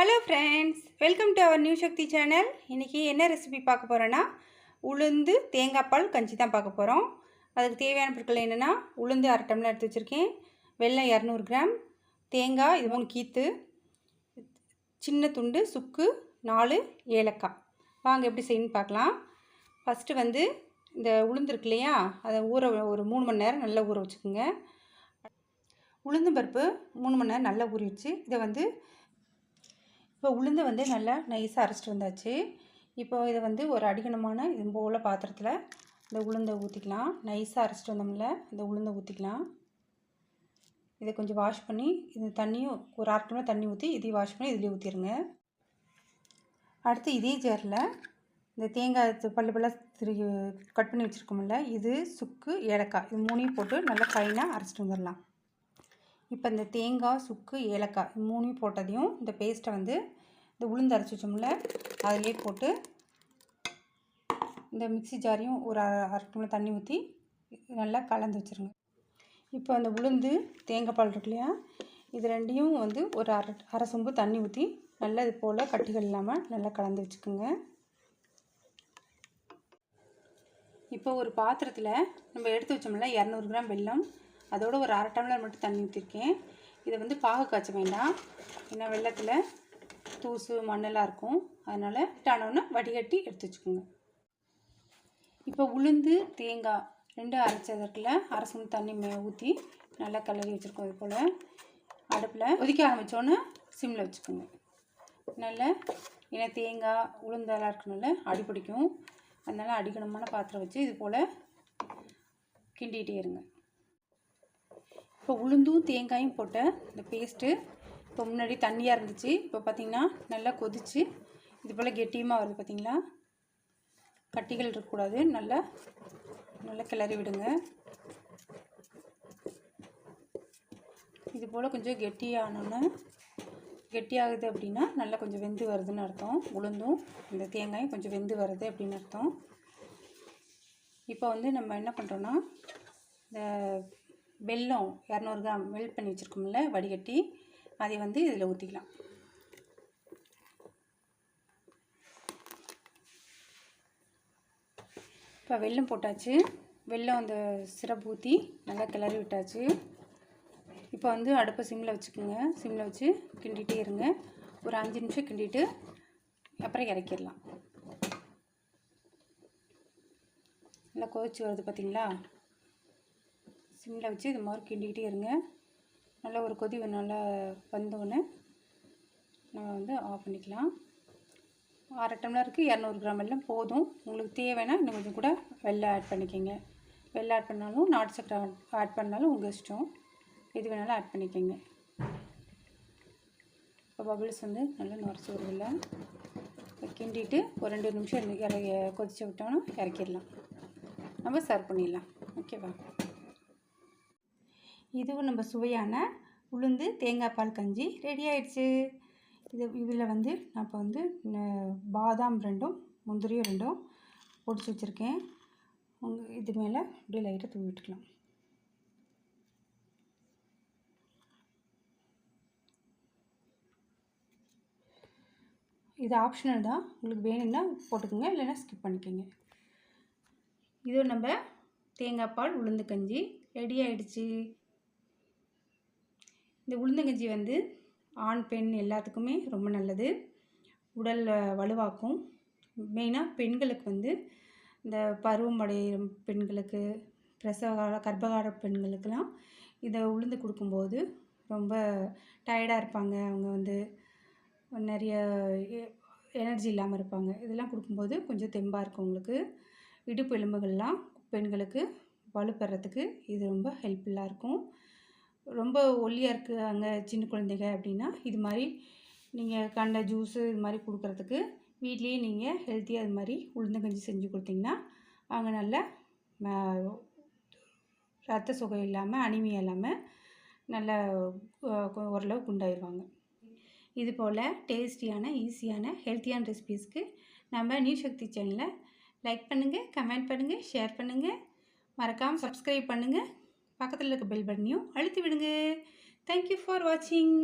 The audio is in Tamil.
Hello friends welcome to our new Sakthi channel இன்றைக்கி என்ன ரெசிபி பார்க்க போகிறோன்னா உளுந்து தேங்காய் பால் கஞ்சி தான் பார்க்க போகிறோம் அதுக்கு தேவையான பொருட்கள் என்னென்னா உளுந்து அரை டம்ளர் எடுத்து வச்சுருக்கேன். வெள்ளம் இரநூறு கிராம். தேங்காய் இது மூணு கீத்து. சின்ன துண்டு சுக்கு நாலு ஏலக்காய். வாங்க எப்படி செய்யணும்னு பார்க்கலாம். ஃபஸ்ட்டு வந்து இந்த உளுந்து இருக்கு இல்லையா அதை ஊற ஒரு மூணு மணி நேரம் நல்லா ஊற வச்சுக்கோங்க. உளுந்து பருப்பு மூணு மணி நேரம் நல்லா ஊறிடுச்சு. இதை வந்து இப்போ உளுந்து வந்து நல்லா நைஸாக அரைச்சிட்டு வந்தாச்சு. இப்போ இதை வந்து ஒரு அடிகணமான இது போல் பாத்திரத்தில் இந்த உளுந்தை ஊற்றிக்கலாம் நைஸாக அரைச்சிட்டு வந்தோம்ல இந்த உளுந்தை ஊற்றிக்கலாம் இதை கொஞ்சம் வாஷ் பண்ணி இது தண்ணியும் ஒரு அரை கிலோ தண்ணி ஊற்றி இதையும் வாஷ் பண்ணி இதுலேயே ஊற்றிடுங்க அடுத்து இதே ஜேரில் இந்த தேங்காய் பல்லு பல்லாக திரு கட் பண்ணி வச்சுருக்கோம்ல இது சுக்கு ஏலக்காய். இது மூணையும் போட்டு நல்லா ஃபைனாக அரைச்சிட்டு வந்துடலாம் இப்போ இந்த தேங்காய் சுக்கு ஏலக்காய் மூணையும் போட்டதையும் இந்த பேஸ்ட்டை வந்து இந்த உளுந்து அரைச்சி வச்சோம்ல அதிலே போட்டு இந்த மிக்சி ஜாரையும் ஒரு அரை அரை டம்ளர் தண்ணி ஊற்றி நல்லா கலந்து வச்சுருங்க. இப்போ அந்த உளுந்து தேங்காய் பால் இருக்கு இல்லையா இது ரெண்டையும் வந்து ஒரு அரை அரை சொம்பு தண்ணி ஊற்றி நல்லா இது போல் கட்டிகள் இல்லாமல் நல்லா கலந்து வச்சுக்கோங்க. இப்போ ஒரு பாத்திரத்தில் நம்ம எடுத்து வச்சோம்ல இரநூறு கிராம் வெல்லம் அதோட ஒரு அரை டம்ளர் மட்டும் தண்ணி ஊற்றிருக்கேன் இதை வந்து பாகு காய்ச்ச வேண்டாம். ஏன்னா வெள்ளத்தில் தூசு மண்ணெல்லாம் இருக்கும். அதனால் டானோன்னு வடிகட்டி எடுத்து வச்சுக்கோங்க. இப்போ உளுந்து தேங்காய் ரெண்டு அரைச்சதற்குள்ள அரை ஸ்பூன் தண்ணி மே ஊற்றி நல்லா கிளறி வச்சுருக்கோம் இது போல். அடுப்பில் கொதிக்க ஆரம்பித்தோன்னே சிம்மில் வச்சுக்கோங்க. நல்லா ஏன்னா தேங்காய் உளுந்தெல்லாம் இருக்கனால அடி பிடிக்கும். அதனால் அடிக்கணமான பாத்திரம் வச்சு இது போல் கிண்டிகிட்டே இருங்க. இப்போ உளுந்தும் தேங்காயும் போட்ட இந்த பேஸ்ட்டு இப்போ முன்னாடி தண்ணியாக இருந்துச்சு. இப்போ பார்த்திங்கன்னா நல்லா கொதிச்சு இது போல் கெட்டியமாக வருது பார்த்தீங்களா கட்டிகள் இருக்கக்கூடாது. நல்லா நல்லா கிளறி விடுங்க. இது போல் கொஞ்சம் கெட்டியானோன்னு கெட்டியாகுது அப்படின்னா நல்லா கொஞ்சம் வெந்து வருதுன்னு அர்த்தம். உளுந்தும் இந்த தேங்காயும் கொஞ்சம் வெந்து வருது அப்படின்னு அர்த்தம். இப்போ வந்து நம்ம என்ன பண்ணுறோன்னா இந்த வெல்லம் இரநூறு கிராம் மெல்ட் பண்ணி வச்சுருக்கோம்ல வடிகட்டி அதை வந்து இதில் ஊற்றிக்கலாம் இப்போ வெல்லம் போட்டாச்சு. வெல்லம் அந்த சிரப் ஊற்றி நல்லா கிளறி விட்டாச்சு. இப்போ வந்து அடுப்பை சிம்மில் வச்சுக்கோங்க. சிம்மில் வச்சு கிண்டிகிட்டே இருங்க. ஒரு அஞ்சு நிமிஷம் கிண்டிட்டு அப்புறம் இறக்கிடலாம். நல்லா கொதிச்சு வருது பார்த்தீங்களா சிம்மில் வச்சு இது மாதிரி கிண்டிக்கிட்டே இருங்க. நல்லா ஒரு கொதி நல்லா வந்தோடனே நம்ம வந்து ஆஃப் பண்ணிக்கலாம். அரை டம்ளருக்கு இரநூறு கிராம் எல்லாம் போதும். உங்களுக்கு தேவைன்னா இன்னும் கொஞ்சம் கூட வெள்ளை ஆட் பண்ணிக்கோங்க. வெள்ளை ஆட் பண்ணாலும் நாட்டு சக்கரை ஆட் பண்ணாலும் உங்கள் இஷ்டம். எது வேணாலும் ஆட் பண்ணிக்கோங்க. இப்போ பபிள்ஸ் வந்து நல்லா நுரைச்சி வருவில்ல கிண்டிட்டு ஒரு ரெண்டு நிமிஷம் இருந்து இறக்கி கொதிச்சு விட்டோன்னா இறக்கிடலாம். நம்ம சர்வ் பண்ணிடலாம். ஓகேவா இதுவும் நம்ம சுவையான உளுந்து தேங்காய் பால் கஞ்சி ரெடி ஆயிடுச்சு. இது இதில் வந்து நான் இப்போ வந்து பாதாம் ரெண்டும் முந்திரியும் ரெண்டும் பொடிச்சு வச்சுருக்கேன். உங்கள் இது மேலே அப்படியே லைட்டாக தூவி விட்டுக்கலாம். இது ஆப்ஷனல் தான். உங்களுக்கு வேணும்னா போட்டுக்கோங்க இல்லைன்னா ஸ்கிப் பண்ணிக்கோங்க. இது நம்ம தேங்காய் பால் உளுந்து கஞ்சி ரெடி ஆயிடுச்சு. இந்த உளுந்தங்கஞ்சி வந்து ஆண் பெண் எல்லாத்துக்குமே ரொம்ப நல்லது. உடல் வலுவாக்கும். மெயினாக பெண்களுக்கு வந்து இந்த பருவம் அடையும் பெண்களுக்கு பிரசவ கர்ப்பகார பெண்களுக்கெல்லாம் இதை உளுந்து கொடுக்கும்போது ரொம்ப டயர்டாக இருப்பாங்க. அவங்க வந்து நிறைய எனர்ஜி இல்லாமல் இருப்பாங்க. இதெல்லாம் கொடுக்கும்போது கொஞ்சம் தெம்பாக இருக்கும் உங்களுக்கு இடுப்பு எலும்புகள்லாம் பெண்களுக்கு வலுப்பெறத்துக்கு இது ரொம்ப ஹெல்ப்ஃபுல்லாக இருக்கும். ரொம்ப ஒல்லியாக இருக்காங்க சின்ன குழந்தைங்க அப்படின்னா இது மாதிரி நீங்கள் கண்ட ஜூஸு இது மாதிரி கொடுக்குறதுக்கு வீட்லேயே நீங்கள் ஹெல்த்தியாக இது மாதிரி உளுந்தங்கஞ்சி செஞ்சு கொடுத்தீங்கன்னா அவங்க நல்ல ரத்த சுகம் இல்லாமல் அனிமியா இல்லாமல் நல்ல ஓரளவு குண்டாயிடுவாங்க இது போல் டேஸ்டியான ஈஸியான ஹெல்த்தியான ரெசிபீஸ்க்கு நம்ம நியூ சக்தி சேனலை லைக் பண்ணுங்கள் கமெண்ட் பண்ணுங்கள் ஷேர் பண்ணுங்கள் மறக்காமல் சப்ஸ்கிரைப் பண்ணுங்கள் பக்கத்தில் இருக்க பெல் பட்டனையும் அழுத்தி விடுங்க. தேங்க்யூ ஃபார் வாட்சிங்